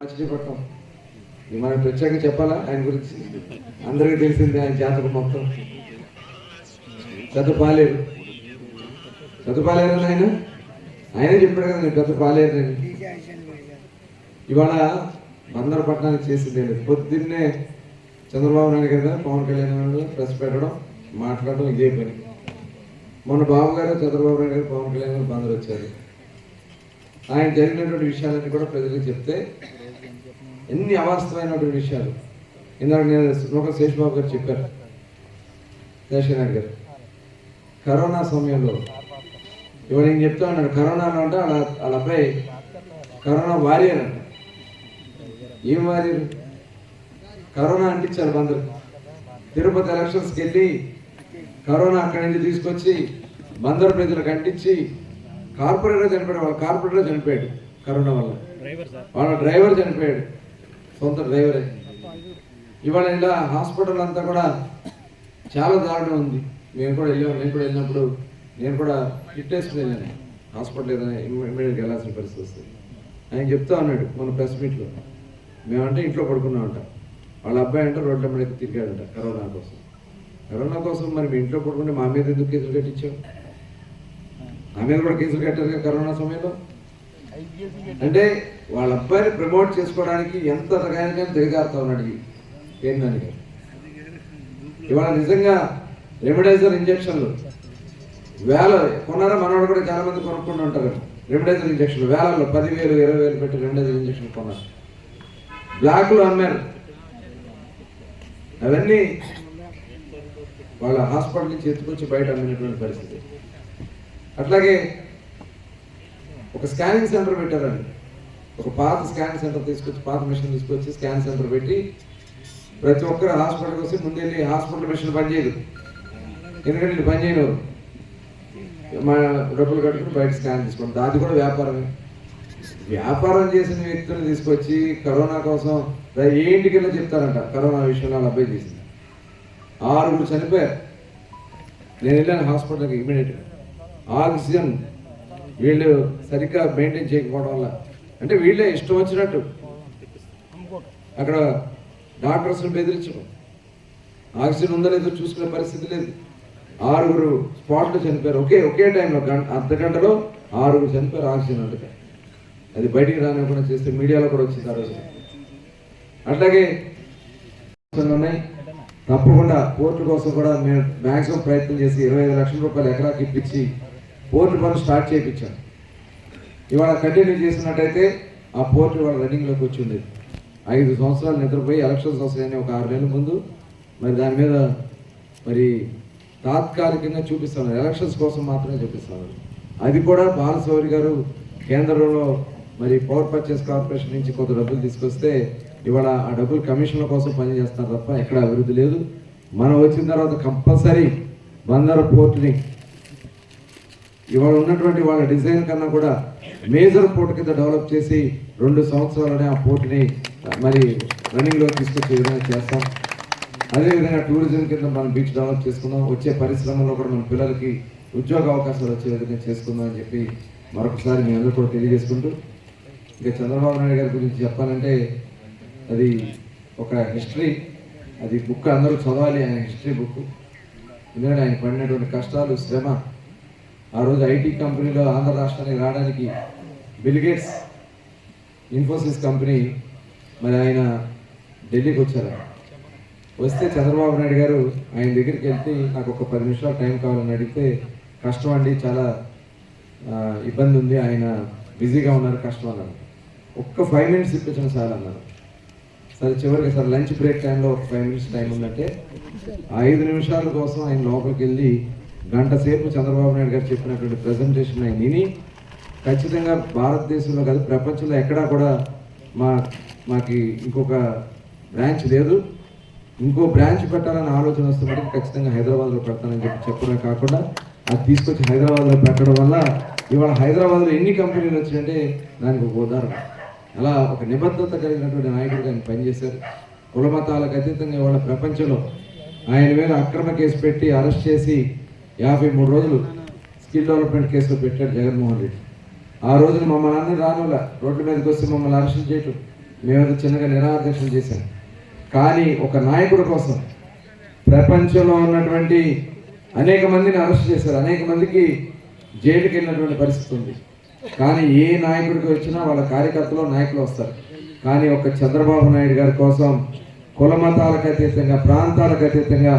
మచిలీపట్నం ఇది మనం ప్రత్యేకంగా చెప్పాలా? ఆయన గురించి అందరికీ తెలిసిందే ఆయన జాతకం మొత్తం. పెద్ద పాలేరు పెద్ద పాలేరు ఆయన? ఆయనే చెప్పాడు కదా నేను పెద్ద పాలేరు ఇవాళ బందర పట్టణానికి చేసింది పొద్దున్నే చంద్రబాబు నాయుడు గారు పవన్ కళ్యాణ్ గారు ప్రెస్ పెట్టడం మాట్లాడడం ఇదే పని. మొన్న బాబు గారు చంద్రబాబు నాయుడు గారు పవన్ కళ్యాణ్ గారు బందరు వచ్చారు ఆయన జరిగినటువంటి విషయాలన్నీ కూడా ప్రజలకు చెప్తే ఎన్ని అవాస్తవమైనటువంటి విషయాలు. ఇందాక నేను లోక శేషబాబు గారు చెప్పారు. శేషనాథ్ గారు. కరోనా సమయంలో ఇవాళ నేను చెప్తా ఉన్నాడు కరోనాలో అంటే వాళ్ళ వాళ్ళ అబ్బాయి కరోనా వారియర్ అంట. ఏం వారియర్? కరోనా అంటించారు బందరు తిరుపతి ఎలక్షన్స్కి వెళ్ళి కరోనా అక్కడి నుంచి తీసుకొచ్చి బందరు ప్రజలకు అంటించి కార్పొరేటర్ చనిపోయాడు వాళ్ళ కార్పొరేటర్ చనిపోయాడు కరోనా వల్ల. వాళ్ళ డ్రైవర్ చనిపోయాడు. సొంత డ్రైవరే. ఇవాళ ఇలా హాస్పిటల్ అంతా కూడా చాలా దారుణం ఉంది. మేము కూడా వెళ్ళాము నేను కూడా వెళ్ళినప్పుడు నేను కూడా కిట్ వెళ్ళాను. హాస్పిటల్ ఏదైనా ఇమ్మీడియట్గా వెళ్ళాల్సిన పరిస్థితి వస్తుంది. ఆయన చెప్తా ఉన్నాడు మన ప్రెస్ మీట్లో మేమంటే ఇంట్లో పడుకున్నామంట. వాళ్ళ అబ్బాయి అంటే రోడ్ల మీద తిరిగాడంట కరోనా కోసం. కరోనా కోసం మరి మీ ఇంట్లో పడుకుంటే మా మీద ఎందుకు కేసులు కట్టించావు? నా మీద కూడా కేసులు కట్టారు కదా కరోనా సమయంలో? అంటే వాళ్ళ అబ్బాయిని ప్రమోట్ చేసుకోవడానికి ఎంత రకానికైనా దిగజారుతా ఉన్నాడు ఈ ఇవాళ నిజంగా రెమిడైజర్ ఇంజక్షన్లు వేల కొన్నారా మనవాడు కూడా చాలా మంది కొనుక్కుంటూ ఉంటారు. రెమిడైజర్ ఇంజక్షన్లు వేలలో పదివేలు ఇరవై వేలు పెట్టి రెమిడైజర్ ఇంజక్షన్ కొన్నారు. బ్లాక్లు అమ్మారు. అవన్నీ వాళ్ళ హాస్పిటల్ నుంచి ఎత్తుకొచ్చి బయట అమ్మినటువంటి పరిస్థితి. అట్లాగే ఒక స్కానింగ్ సెంటర్ పెట్టారండి. ఒక పాత స్కానింగ్ సెంటర్ తీసుకొచ్చి పాత మిషన్ తీసుకొచ్చి స్కాన్ సెంటర్ పెట్టి ప్రతి ఒక్కరు హాస్పిటల్కి వస్తే ముందు హాస్పిటల్ మిషన్ పనిచేయదు ఎందుకంటే వీళ్ళు మా డబ్బులు కట్టుకుని బయట స్కాన్ తీసుకుంటాం అది కూడా వ్యాపారమే. వ్యాపారం చేసిన వ్యక్తులను తీసుకొచ్చి కరోనా కోసం రా ఇంటికెళ్ళి చెప్తారంట. కరోనా విషయంలో వాళ్ళ అబ్బాయి చేసింది. ఆరుగురు చనిపోయారు. నేను వెళ్ళాను హాస్పిటల్కి ఇమీడియట్గా ఆక్సిజన్ వీళ్ళు సరిగ్గా మెయింటైన్ చేయకపోవడం వల్ల. అంటే వీళ్ళే ఇష్టం వచ్చినట్టు. అక్కడ డాక్టర్స్ని బెదిరించడం. ఆక్సిజన్ ఉందో లేదో చూసుకునే పరిస్థితి లేదు. ఆరుగురు స్పాట్లో చనిపోయారు. ఒకే ఒకే టైంలో గంట అర్ధ గంటలో ఆరుగురు చనిపోయారు ఆక్సిజన్ అంటే అది బయటికి రానివ్వకుండా చేస్తే మీడియాలో కూడా వచ్చింది ఆ రోజు. అట్లాగే ఉన్నాయి. తప్పకుండా కోర్టు కోసం కూడా మేము మ్యాక్సిమం ప్రయత్నం చేసి ఇరవై ఐదు లక్షల రూపాయలు ఎకరాకి ఇప్పించి పోర్టు పనులు స్టార్ట్ చేయించాం ఇవాళ కంటిన్యూ చేసినట్టయితే ఆ పోర్టు ఇవాళ రన్నింగ్లోకి వచ్చి ఐదు సంవత్సరాలు నిద్రపోయి ఎలక్షన్స్ వస్తాయని ఒక ఆరు నెలల ముందు మరి దాని మీద మరి తాత్కాలికంగా చూపిస్తున్నారు. ఎలక్షన్స్ కోసం మాత్రమే చూపిస్తున్నారు. అది కూడా బాలశౌరి గారు కేంద్రంలో మరి పవర్ పర్చేస్ కార్పొరేషన్ నుంచి కొంత డబ్బులు తీసుకొస్తే ఇవాళ ఆ డబ్బులు కమిషన్ల కోసం పనిచేస్తారు తప్ప ఎక్కడ అభివృద్ధి లేదు. మనం వచ్చిన తర్వాత కంపల్సరీ బందర్ పోర్టుని ఇవాళ ఉన్నటువంటి వాళ్ళ డిజైన్ కన్నా కూడా మేజర్ పోర్ట్ కింద డెవలప్ చేసి రెండు సంవత్సరాలనే ఆ పోర్టుని మరి రన్నింగ్లో తీసుకొచ్చే విధంగా చేస్తాం. అదేవిధంగా టూరిజం కింద మనం బీచ్ డెవలప్ చేసుకుందాం. వచ్చే పరిశ్రమలో కూడా మన పిల్లలకి ఉద్యోగ అవకాశాలు వచ్చే విధంగా చేసుకుందాం అని చెప్పి మరొకసారి మీ అందరూ కూడా తెలియజేసుకుంటూ ఇంకా చంద్రబాబు నాయుడు గారి గురించి చెప్పాలంటే అది ఒక హిస్టరీ. అది బుక్ అందరూ చదవాలి ఆయన హిస్టరీ బుక్. ఎందుకంటే ఆయన పడినటువంటి కష్టాలు శ్రమ ఆ రోజు ఐటీ కంపెనీలో ఆంధ్ర రాష్ట్రానికి రావడానికి బిల్గేట్స్ ఇన్ఫోసిస్ కంపెనీ మరి ఆయన ఢిల్లీకి వచ్చారు. వస్తే చంద్రబాబు నాయుడు గారు ఆయన దగ్గరికి వెళ్తే నాకు ఒక పది నిమిషాలు టైం కావాలని అడిగితే కష్టం అండి చాలా ఇబ్బంది ఉంది ఆయన బిజీగా ఉన్నారు కష్టం అన్నారు. ఒక్క ఫైవ్ మినిట్స్ ఇప్పించండి సార్ అన్నారు. సరే చివరికి సార్ లంచ్ బ్రేక్ టైంలో ఒక ఫైవ్ మినిట్స్ టైం ఉందంటే ఐదు నిమిషాల కోసం ఆయన లోపలికి వెళ్ళి గంట సేపు చంద్రబాబు నాయుడు గారు చెప్పినటువంటి ప్రజెంటేషన్ ఆయన విని ఖచ్చితంగా భారతదేశంలో కాదు ప్రపంచంలో ఎక్కడా కూడా మా మాకి ఇంకొక బ్రాంచ్ లేదు. ఇంకో బ్రాంచ్ పెట్టాలని ఆలోచన వస్తే మటుకు ఖచ్చితంగా హైదరాబాద్లో పెడతానని చెప్పి చెప్పడమే కాకుండా అది తీసుకొచ్చి హైదరాబాద్లో పెట్టడం వల్ల ఇవాళ హైదరాబాద్లో ఎన్ని కంపెనీలు వచ్చినంటే దానికి ఒక ఉదాహరణ. అలా ఒక నిబద్ధత కలిగినటువంటి నాయకుడిగా ఆయన పనిచేశారు. కులమతాలకు అతీతంగా ఇవాళ ప్రపంచంలో ఆయన మీద అక్రమ కేసు పెట్టి అరెస్ట్ చేసి యాభై మూడు రోజులు స్కిల్ డెవలప్మెంట్ కేసులో పెట్టాడు జగన్మోహన్ రెడ్డి. ఆ రోజున మమ్మల్ని అన్ని రానుల రోడ్ల మీదకి వస్తే మమ్మల్ని అరెస్ట్ చేయటం. మేము చిన్నగా నిరాదీక్షలు చేశాం. కానీ ఒక నాయకుడి కోసం ప్రపంచంలో ఉన్నటువంటి అనేక మందిని అరెస్ట్ చేశారు. అనేక మందికి జైలుకి వెళ్ళినటువంటి పరిస్థితి ఉంది. కానీ ఏ నాయకుడికి వచ్చినా వాళ్ళ కార్యకర్తలు నాయకులు వస్తారు. కానీ ఒక చంద్రబాబు నాయుడు గారి కోసం కుల మతాలకు అతీతంగా ప్రాంతాలకు అతీతంగా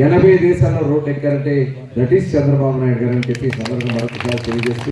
ఎనభై దేశాల్లో రోడ్ ఎక్కారంటే దట్ ఈస్ చంద్రబాబు నాయుడు గారు అని చెప్పి ఈ సందర్భంగా మరొకసారి తెలియజేస్తూ